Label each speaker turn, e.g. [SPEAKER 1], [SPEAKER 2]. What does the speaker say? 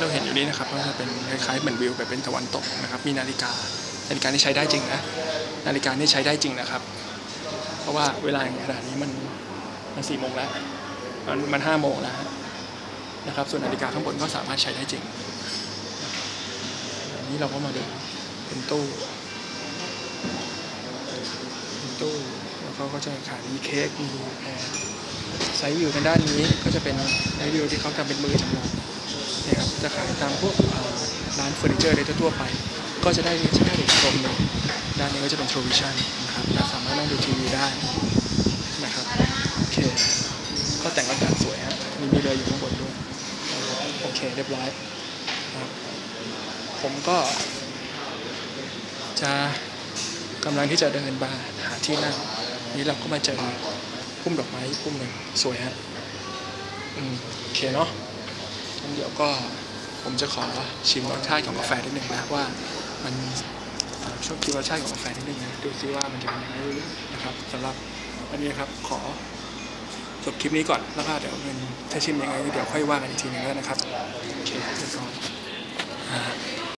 [SPEAKER 1] ที่เราเห็นอยู่นี้นะครับก็จะเป็นคล้ายๆเหมือนวิวแบบเป็นตะวันตกนะครับมีนาฬิกานาฬิกานี่ใช้ได้จริงนะนาฬิกานี่ใช้ได้จริงนะครับ เพราะว่าเวลาอย่างขนาดนี้มันมันสี่โมงแล้วมันมันห้าโมงแล้วนะครับ ส่วนนาฬิกาข้างบนก็สามารถใช้ได้จริงอันนี้เราก็มาดูเป็นตู้เป็นตู้แล้วเขาก็จะขายมีเค้กมีแอร์ไซส์วิวทางด้านนี้ก็จะเป็นไซส์วิวที่เขาทำเป็นมือจำลอง นี่ยครับจะขายตามพวกร้านเฟอร์นิเจอร์โดยทั่วไป ก็จะได้ใช้ได้ชมเลยด้านนี้ก็จะเป็นโทรวิชั่นนะครับเราสามารถนั่งดูทีวีได้นะครับโอเคก็แต่งอากาศสวยฮะมีมีเรืออยู่ข้างบนด้วยโอเคเรียบร้อยผมก็ จะกำลังที่จะเดินมาหาที่นั่งนี้เราก็มาเจอพุ่มดอกไม้พุ่มหนึ่งสวยฮะอืมโอเคเนาะ งั้นเดี๋ยวก็ผมจะขอชิมรสชาติของกาแฟนิดหนึ่งนะว่ามันเอ่อช่วงชิมรสชาติของกาแฟนิดหนึ่งนะดูซิว่ามันจะเป็นยังไงนะครับสำหรับวันนี้ครับขอจบคลิปนี้ก่อนแล้วก็เดี๋ยวเงินถ้าชิมยังไงเดี๋ยวค่อยว่ากันอีกทีหนึงแล้วนะครับโอเคเรียบร้อย